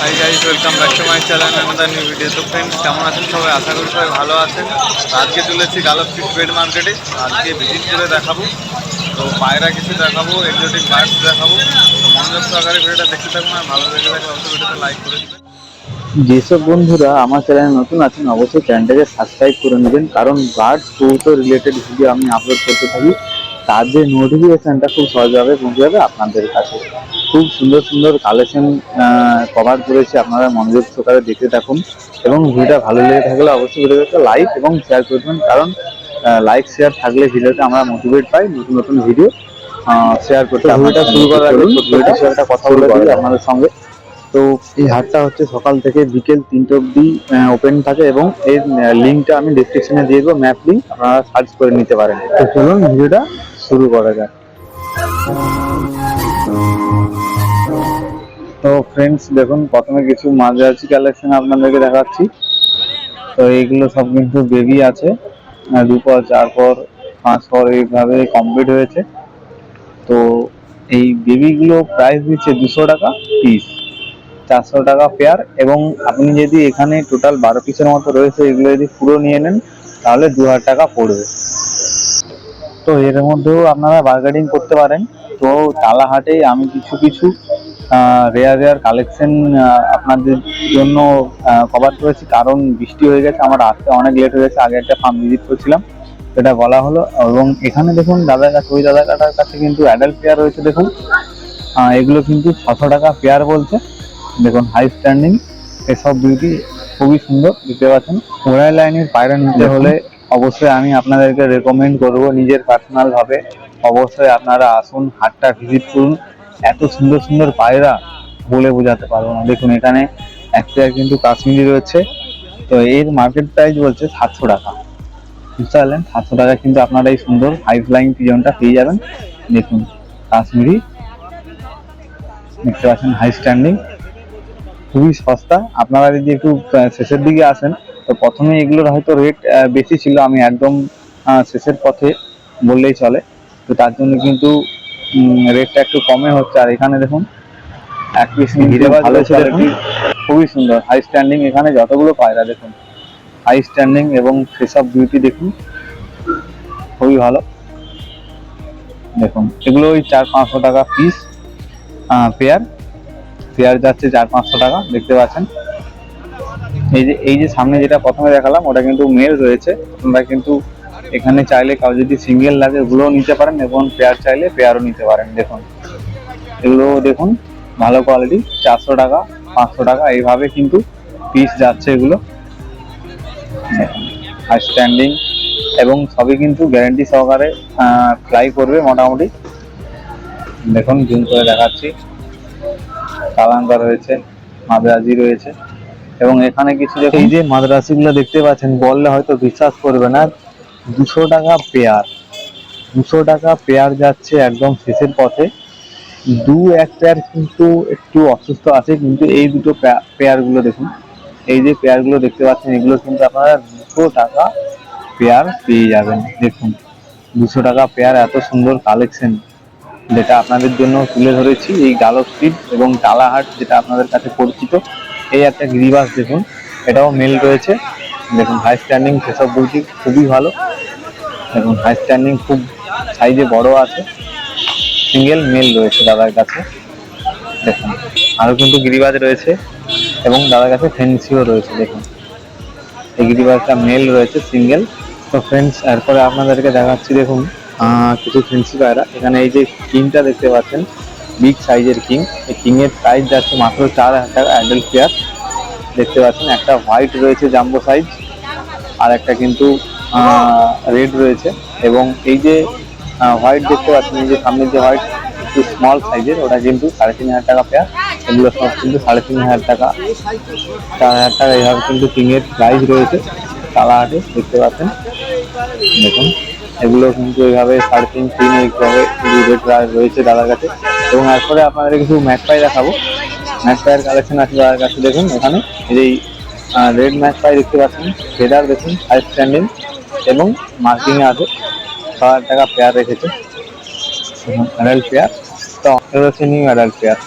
Hi guys welcome back to my channel আমাদের new video তো friends কেমন আছেন সবাই? আশা করি সবাই ভালো আছেন। আজকে চলেছি গালব স্ট্রিট বেড মার্কেটে আজকে ভিজিট করে দেখাবো। তো পায়রা কিছু দেখাবো এক্সোটিক বার্ডস দেখাবো। তো মনোযোগ সহকারে ভিডিওটা দেখতে থাকুন আর ভালো লেগে থাকলে অবশ্যই ভিডিওটা লাইক করে দেবেন। যেসব বন্ধুরা আমার চ্যানেলে নতুন আছেন, অবশ্যই চ্যানেলটাকে সাবস্ক্রাইব করে নেবেন। কারণ বার্ডস কৌতো রিলেটেড ভিডিও আমি আপলোড করতে থাকি। তার যে নোটিফিকেশনটা খুব সহজভাবে পৌঁছে যাবে আপনাদের কাছে। খুব সুন্দর সুন্দর কালেকশন কভার করেছি আপনারা মনোযোগ সহকারে দেখতে থাকুন। এবং ভিডিওটা ভালো লেগে থাকলে অবশ্যই ভিডিওটা লাইক এবং শেয়ার করবেন কারণ লাইক শেয়ার থাকলে ভিডিওতে আমরা মোটিভেট পাই নতুন নতুন ভিডিও শেয়ার করতে। ভিডিওটা শুরু করার আগে ভিডিওটা একটা কথা বলে দিই আপনাদের সঙ্গে। তো এই হাটটা হচ্ছে সকাল থেকে বিকেল তিনটে অবধি ওপেন থাকে এবং এর লিঙ্কটা আমি ডিসক্রিপশনে দিয়ে দেবো ম্যাপ লিঙ্ক আপনারা সার্চ করে নিতে পারেন। তো চলুন ভিডিওটা শুরু করা যাক। তো ফ্রেন্ডস দেখুন প্রথমে কিছু মাঝারি কালেকশন আপনাদেরকে দেখাচ্ছি। তো এইগুলো সব কিন্তু বেবি আছে। আহ, দু পর চার পর পাঁচ পর এইভাবে কমপ্লিট হয়েছে। তো এই বেবিগুলো প্রাইস দিচ্ছে দুশো টাকা পিস চারশো টাকা পেয়ার এবং আপনি যদি এখানে টোটাল বারো পিসের মতো রয়েছে এগুলো যদি পুরো নিয়ে নেন তাহলে দু হাজার টাকা পড়বে। তো এর মধ্যেও আপনারা বার্গেনিং করতে পারেন। তো তালাহাটে আমি কিছু কিছু রেয়ার রেয়ার কালেকশন আপনাদের জন্য কভার করেছি। কারণ বৃষ্টি হয়ে গেছে আমার আসতে অনেক লেট হয়ে গেছে। আগে একটা ফার্ম ভিজিট করছিলাম সেটা বলা হলো। এবং এখানে দেখুন দাদার কাছে ওই দাদা কাটার কাছে কিন্তু অ্যাডাল্ট পেয়ার রয়েছে দেখুন। এগুলো কিন্তু ছশো টাকা পেয়ার বলছে। দেখুন হাই স্ট্যান্ডিং এসব বিউটি খুবই সুন্দর দেখতে পাচ্ছেন। ওরাই লাইনের পায়রা নিতে হলে অবশ্যই আমি আপনাদেরকে রেকমেন্ড করব নিজের পার্সোনাল ভাবে। অবশ্যই আপনারা আসুন, হাটটা ভিজিট করুন। এত সুন্দর সুন্দর পায়রা বলে বোঝাতে পারব না। দেখুন, এখানে একটা কিন্তু কাশ্মীরি রয়েছে। তো এর মার্কেট প্রাইস বলছে সাতশো টাকা। বুঝতে পারলেন সাতশো টাকা কিন্তু আপনারা এই সুন্দর হাই ফ্লাইং পিজনটা পেয়ে যাবেন। দেখুন, কাশ্মীরি। দেখতে পাচ্ছেন হাই স্ট্যান্ডিং খুবই সস্তা। আপনারা যদি একটু শেষের দিকে আসেন তো প্রথমে এগুলোর হয়তো রেট বেশি ছিল আমি একদম শেষের পথে বললেই চলে। তো তার জন্য কিন্তু রেটটা একটু কমে হচ্ছে। আর এখানে দেখুন এক পিস ভালো খুবই সুন্দর। হাই স্ট্যান্ডিং এখানে যতগুলো পায়রা দেখুন হাই স্ট্যান্ডিং এবং ফেস অফ বিউটি দেখুন খুবই ভালো। দেখুন এগুলো ওই চার পাঁচশো টাকা পিস পেয়ার পেয়ার যাচ্ছে চার পাঁচশো টাকা দেখতে পাচ্ছেন। এই যে এই যে সামনে যেটা প্রথমে দেখালাম, ওটা কিন্তু মেল রয়েছে। আপনারা কিন্তু এখানে চাইলে কাউ যদি সিঙ্গেল লাগে, ওগুলোও নিতে পারেন এবং পেয়ার চাইলে পেয়ারও নিতে পারেন। দেখুন, এগুলো দেখুন, ভালো কোয়ালিটি চারশো টাকা, পাঁচশো টাকা, এইভাবে কিন্তু পিস যাচ্ছে এগুলো। আর স্ট্যান্ডিং এবং সবই কিন্তু গ্যারেন্টি সহকারে ফ্লাই করবে মোটামুটি। দেখুন জুম করে দেখাচ্ছি। কালাঙ্কা রয়েছে, মাদ্রাজি রয়েছে। এবং এখানে কিছু এই যে মাদ্রাসিগুলো দেখতে পাচ্ছেন, বললে হয়তো বিশ্বাস করবে না, দুশো টাকা পেয়ার। দুশো টাকা পেয়ার যাচ্ছে একদম শেষের পথে। দু এক পেয়ার কিন্তু একটু অসুস্থ আছে, কিন্তু এই দুটো পেয়ারগুলো দেখুন। এই যে পেয়ারগুলো দেখতে পাচ্ছেন, এগুলো কিন্তু আপনারা দুশো টাকা পেয়ার পেয়ে যাবেন। দেখুন, দুশো টাকা পেয়ার এত সুন্দর কালেকশন যেটা আপনাদের জন্য তুলে ধরেছি। এই গালব স্ট্রিট এবং টালাহাট যেটা আপনাদের কাছে পরিচিত এই একটা গিরিবাস দেখুন, এটাও মেল রয়েছে। দেখুন হাই স্ট্যান্ডিং সেসব বলছি, খুবই ভালো। দেখুন হাই স্ট্যান্ডিং খুব সাইজে বড় আছে। সিঙ্গেল মেল রয়েছে দাদার কাছে। দেখুন, আরও কিন্তু গিরিবাজ রয়েছে এবং দাদার কাছে ফেন্সিও রয়েছে, দেখুন। এই গিরিবাজটা মেল রয়েছে সিঙ্গেল তো ফ্রেন্ডস এরপরে আপনাদেরকে দেখাচ্ছি, দেখুন কিছু ফেন্সি পায়রা। এখানে এই যে কিংটা দেখতে পাচ্ছেন বিগ সাইজের কিং। এই কিং এর প্রাইস যাচ্ছে মাত্র চার হাজার অ্যাডাল্ট পেয়ার দেখতে পাচ্ছেন, একটা হোয়াইট রয়েছে জাম্বো সাইজ আর একটা কিন্তু রেড রয়েছে। এবং এই যে হোয়াইট দেখতে পাচ্ছেন, এই যে সামনের যে হোয়াইট একটু স্মল সাইজের ওটা কিন্তু সাড়ে তিন হাজার টাকা পেয়ার এগুলো সব কিন্তু সাড়ে তিন হাজার টাকা। চার হাজার টাকা এইভাবে কিন্তু কিংয়ের প্রাইস রয়েছে কালাহাটে দেখতে পাচ্ছেন। দেখুন, এগুলো কিন্তু এইভাবে সাড়ে তিন তিন, এইভাবে রেট রয়েছে দাদার কাছে। এবং এরপরে আপনাদের কিছু ম্যাকপাই দেখাবো। ম্যাকপাইয়ের কালেকশন আছে দাদার কাছে দেখুন এখানে। এই রেড ম্যাকপাই দেখতে পাচ্ছেন। ফেদার দেখুন ফাইভ স্ট্যান্ডিং এবং মার্কিংয়ে আছে ছ হাজার টাকা পেয়ার রেখেছে। অ্যাডাল্ট পেয়ার তো নিউ অ্যাডাল্ট পেয়ার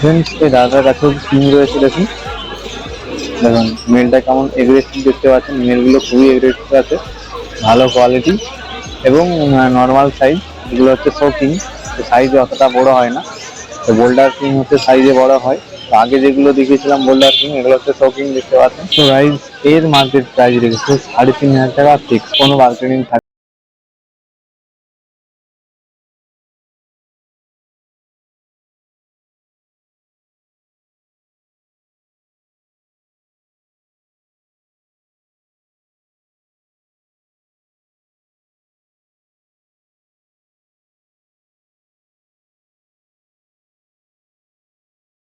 ফ্রেন্ডস এই দাদার কাছেও কিং রয়েছে দেখুন। দেখুন মেলটা কেমন এগ্রেসিভ দেখতে পাচ্ছেন। মেলগুলো খুবই এগ্রেসিভ আছে। ভালো কোয়ালিটি এবং নর্মাল সাইজ এগুলো হচ্ছে শোকিং সাইজে অতটা বড় হয় না। তো বোল্ডার কিং হচ্ছে সাইজে বড় হয়। তো আগে যেগুলো দেখিয়েছিলাম বোল্ডার কিং এগুলো হচ্ছে শোকিং দেখতে পাচ্ছেন। তো গাইজ এর মার্কেট প্রাইস রেখেছে সাড়ে তিন হাজার টাকা ফিক্স কোনো বার্গেনিং থাকে